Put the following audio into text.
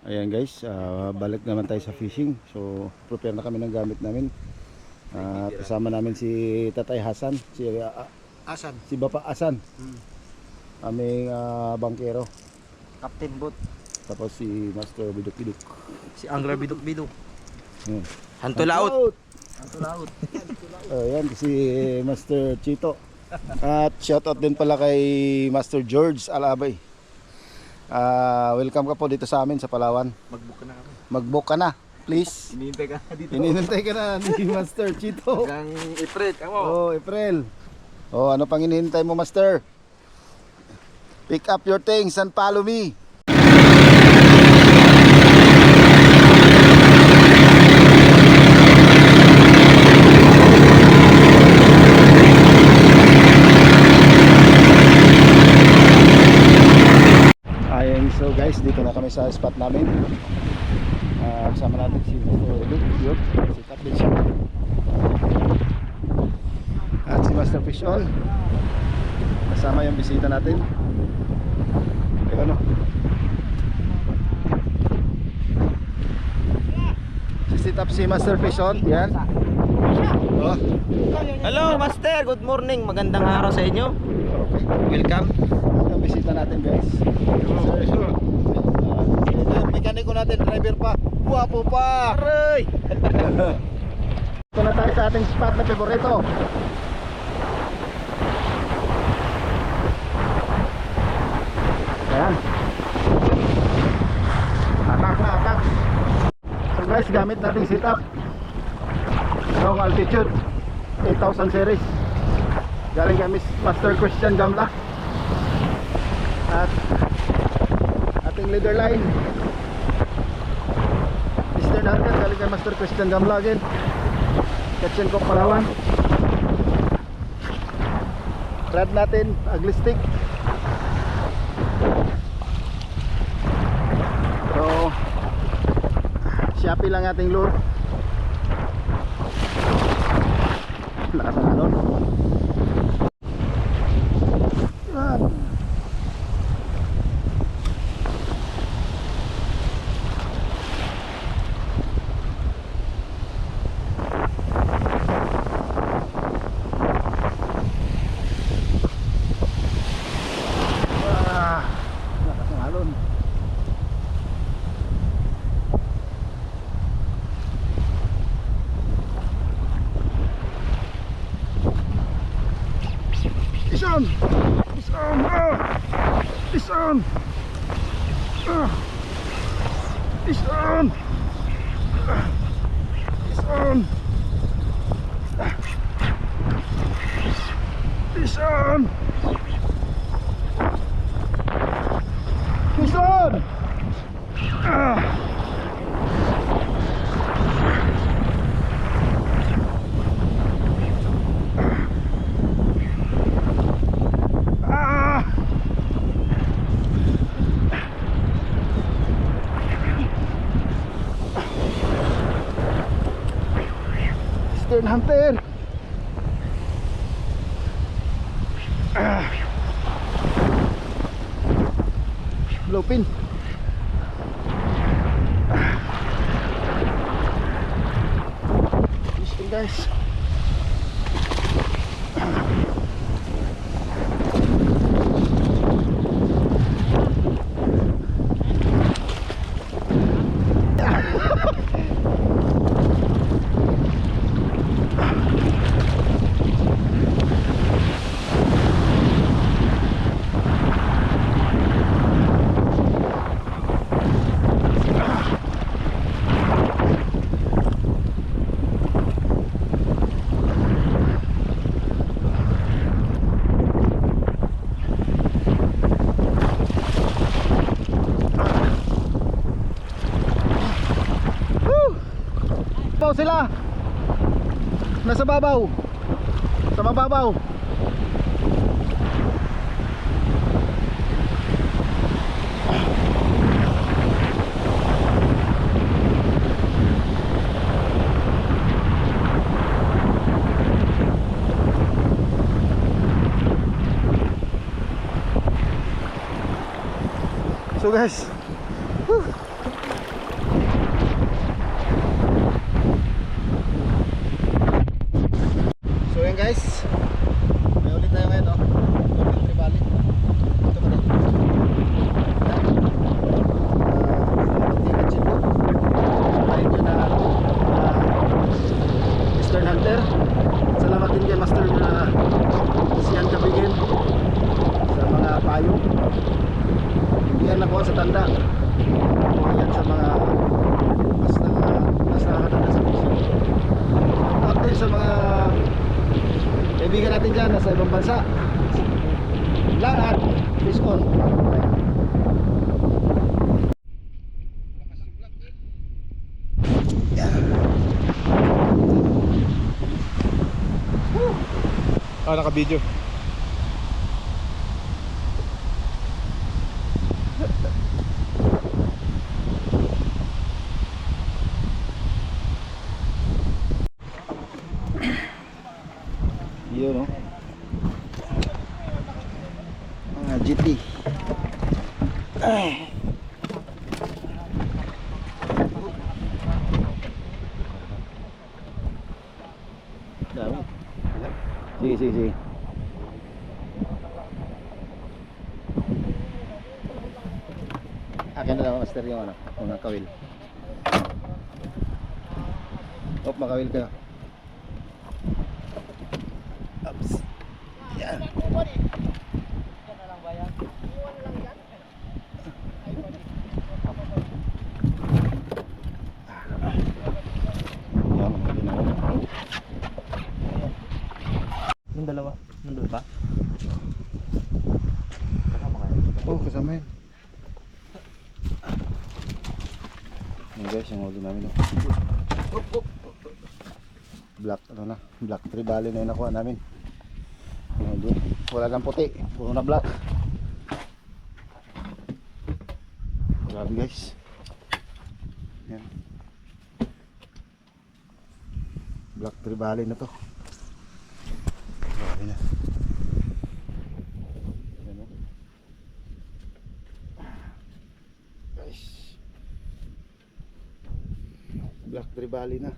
Ayan guys, ah, balik naman tayo sa fishing. So, prepare na kami ng gamit namin. Ah, kasama namin si Tatay Hasan, si ah, Asan? si Bapa Asan, Hmm. aming ah, bangkero. Captain Boat. Tapos si Master Biduk Biduk. Si Angler Biduk Biduk. Hmm. Hanto laot. Hanto laot. Ayan, si Master Chito. At shoutout din pala kay Master George Alabay. Ah, welcome ka po dito sa amin sa Palawan. Mag-book ka na kami. Mag-book ka na, please. Hinihintay ka dito. Inintay ka na ni Master Chito. Hanggang April. Ako. Oh, April. Oh, ano pang hinihintay mo, Master? Pick up your things and follow me. Ayun, so guys, dito na kami sa spot namin. Ah, kasama natin si Master Luke, yun, si Captain siya. At si Master Fish On. Kasama yung bisita natin. Ayun ano. Sit up si Master Fish On. Yan. Oh, Hello, Master. Good morning. Magandang araw sa inyo. Welcome. Bisita natin guys. Sir, sir. Yung mekaniko natin, driver pa. Guwapo pa. Aray! Ito na tayo sa ating spot na favorito. Ayan. Atak na, atak. So guys, gamit nating setup. Long altitude. 8,000 series. Galing kami Master Christian Gamla. At ating leader line. Eastern Hunter galing kay Master Christian Gamla again. Kitchen Cook Palawan. Rad natin, ugly stick. So, Shopee lang ating lure. Lakas ng alon. Yan. Ah, lakas ng alon. Isan! Isan! Ah! Isan! Ah! Isan! Ah! Isan! Ah! Isan! Isan! Ah! Ah! Stern Hunter! Ah! Fishing guys! Babaw sila. Nasa babaw. Sa mababaw. So guys, whew, guys. May ulit tayo ngayon, no? Golden Trevally. Ito pa rin. Yan. Ah, Tika Chico. Ayun yun na ah, Eastern Hunter. Salamat din kay Master na kabigin sa mga payo. Yan ako sa tanda. Yan sa mga mas na mas nakakatanda sa puso. Update sa mga kaibigan natin dyan nasa ibang bansa. Lahat, fish on. Ah, naka-video. Yun no. Mga GT. Ay. Dami. Sige, sige, sige. Akin na lang master yung ano, mga kawil. Op, makawil ka. Ups. Yan. Yan, mga ginawa. Yung dalawa, nandun ba? Oo, oh, kasama yun. Yan guys, yung huli namin. Oh. Black, ano na, black tribali na yung nakuha namin. Yan, doon. Wala lang puti, puro na black. Grabe guys. Yan. Black tribali na to. Grabe na. Yan, oh. guys black tribali na